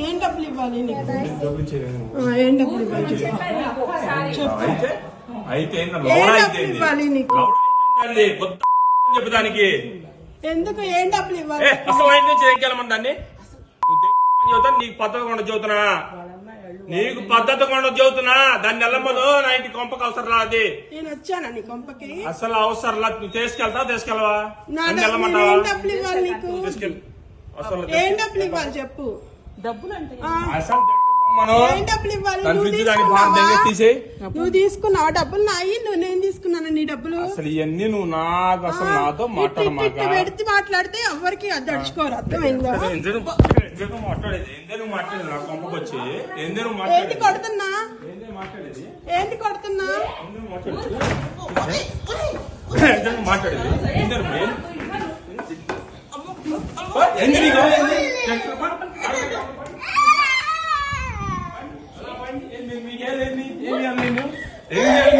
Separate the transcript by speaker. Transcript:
Speaker 1: ఏం డబ్బులు ఇవ్వాలి ఏం డబ్బులు ఇవ్వాలి.
Speaker 2: అయితే?
Speaker 1: ఇవ్వాలి నీకు?
Speaker 2: లౌడా అయితే ఏంది? కొత్త చెప్పు దానికి.
Speaker 1: ఎందుకు ఏం డబ్బులు ఇవ్వాలి?
Speaker 2: అసలు ఆయన నుంచి ఏం నీకు పద్ధతి కూడా చెబుతున్నా నీకు పద్ధతి కూడా చెబుతున్నా దాన్ని వెళ్ళమను నా ఇంటి కొంపకు అవసరం అది
Speaker 1: నేను వచ్చానా నీ కొంపకి?
Speaker 2: అసలు అవసరం నువ్వు తీసుకెళ్తావా తీసుకెళ్ళవా తీసుకెళ్ళి. అసలు
Speaker 1: ఏం డబ్బులు ఇవ్వాలి చెప్పు.
Speaker 3: డబ్బులు అంటే
Speaker 1: ఆ,
Speaker 2: అసలు దెంగపోమ్మను.
Speaker 1: ఏం డబ్బులు ఇవ్వాలి? నువ్వు తీసుకున్నావా? నువ్వు తీసుకున్నావా? డబ్బులు నాయి నువ్వు నేను తీసుకున్నాను నీ డబ్బులు.
Speaker 2: అసలు ఇవన్నీ నువ్వు నాకు అసలు నాతో
Speaker 1: ఇట్టు ఇట్టు పెడితే మాట్లాడితే ఎవరికి అది అడుచుకోరు అర్థమైందా?
Speaker 2: ఎందుకు ఎందుకు మాట్లాడేది? ఎందుకు మాట్లాడేది? నా కొంపకు వచ్చి. ఎందుకు
Speaker 1: ఏంటి
Speaker 2: మాట్లాడేది?
Speaker 1: కొడుతున్నా?
Speaker 2: ఎందుకు మాట్లాడేది?
Speaker 1: ఏంటి కొడుతున్నా?
Speaker 2: ఎందుకు మాట్లాడేది? ఎందుకు మాట్లాడేది? ఎందుకు ఏం- ఎందుకు నీకు? ఎందుకు? ఏంది? మీకేంది? ఏమి ఇవ్వాలి నేను? ఏమి ఇవ్వాలి నేను